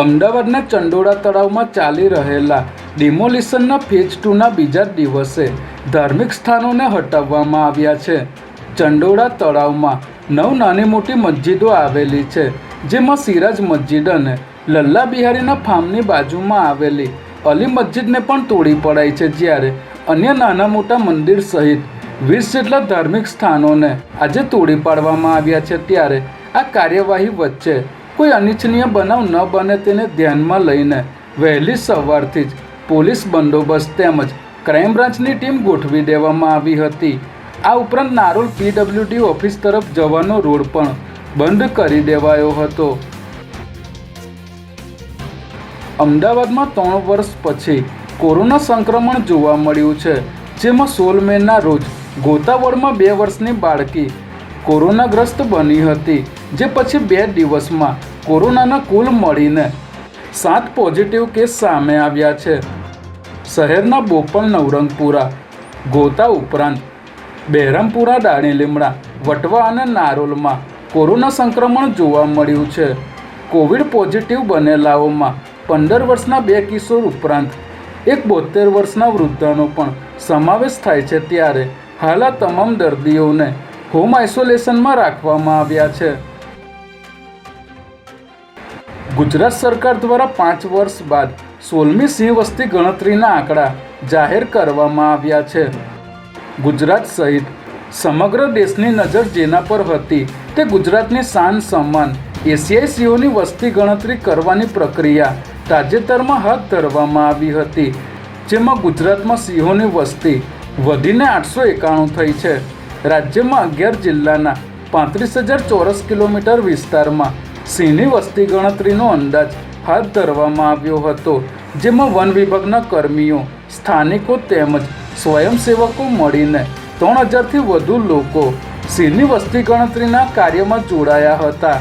અમદાવાદના ચંડોળા તળાવમાં ચાલી રહેલા ડિમોલિશનના ફેઝ ટુના બીજા દિવસે ધાર્મિક સ્થાનોને હટાવવામાં આવ્યા છે. ચંડોળા તળાવમાં નવ નાની મોટી મસ્જિદો આવેલી છે, જેમાં સિરાજ મસ્જિદ અને લલ્લા બિહારીના ફાર્મની બાજુમાં આવેલી અલી મસ્જિદને પણ તોડી પડાઈ છે, જ્યારે અન્ય નાના મોટા મંદિર સહિત વીસ જેટલા ધાર્મિક સ્થાનોને આજે તોડી પાડવામાં આવ્યા છે. ત્યારે આ કાર્યવાહી વચ્ચે કોઈ અનિચ્છનીય બનાવ ન બને તેને ધ્યાનમાં લઈને વહેલી સવારથી જ પોલીસ બંદોબસ્ત તેમજ ક્રાઇમ બ્રાન્ચની ટીમ ગોઠવી દેવામાં આવી હતી. આ ઉપરાંત નારોલ પીડબ્લ્યુડી ઓફિસ તરફ જવાનો રોડ પણ બંધ કરી દેવાયો હતો. અમદાવાદમાં ત્રણ વર્ષ પછી કોરોના સંક્રમણ જોવા મળ્યું છે, જેમાં સોળ મેના રોજ ગોતાવળમાં બે વર્ષની બાળકી કોરોનાગ્રસ્ત બની હતી, જે પછી બે દિવસમાં કોરોનાના કુલ મળીને સાત પોઝિટિવ કેસ સામે આવ્યા છે. શહેરના બોપલ, નવરંગપુરા, ગોતા ઉપરાંત બહેરામપુરા દાણી લીમડા, વટવા અને નારોલમાં કોરોના સંક્રમણ જોવા મળ્યું છે. કોવિડ પોઝિટિવ બનેલાઓમાં પંદર વર્ષના બે કિશોર ઉપરાંત એક બોતેર વર્ષના વૃદ્ધનો પણ સમાવેશ થાય છે ત્યારે હાલ તમામ દર્દીઓને હોમ આઇસોલેશનમાં રાખવામાં આવ્યા છે. ગુજરાત સરકાર દ્વારા પાંચ વર્ષ બાદ સોળમી સિંહ વસ્તી ગણતરીના આંકડા જાહેર કરવામાં આવ્યા છે. ગુજરાત સહિત સમગ્ર દેશની નજર જેના પર હતી તે ગુજરાતની શાન સન્માન એશિયાઈ સિંહોની વસ્તી ગણતરી કરવાની પ્રક્રિયા તાજેતરમાં હાથ ધરવામાં આવી હતી, જેમાં ગુજરાતમાં સિંહોની વસ્તી વધીને આઠસો એકાણું થઈ છે. રાજ્યમાં અગિયાર જિલ્લાના પાંત્રીસ હજાર ચોરસ કિલોમીટર વિસ્તારમાં સિંહની વસ્તી ગણતરીનો અંદાજ હાથ ધરવામાં આવ્યો હતો, જેમાં વન વિભાગના કર્મીઓ, સ્થાનિકો તેમજ સ્વયંસેવકો મળીને ત્રણ હજારથી વધુ લોકો સિંહની વસ્તી ગણતરીના કાર્યમાં જોડાયા હતા.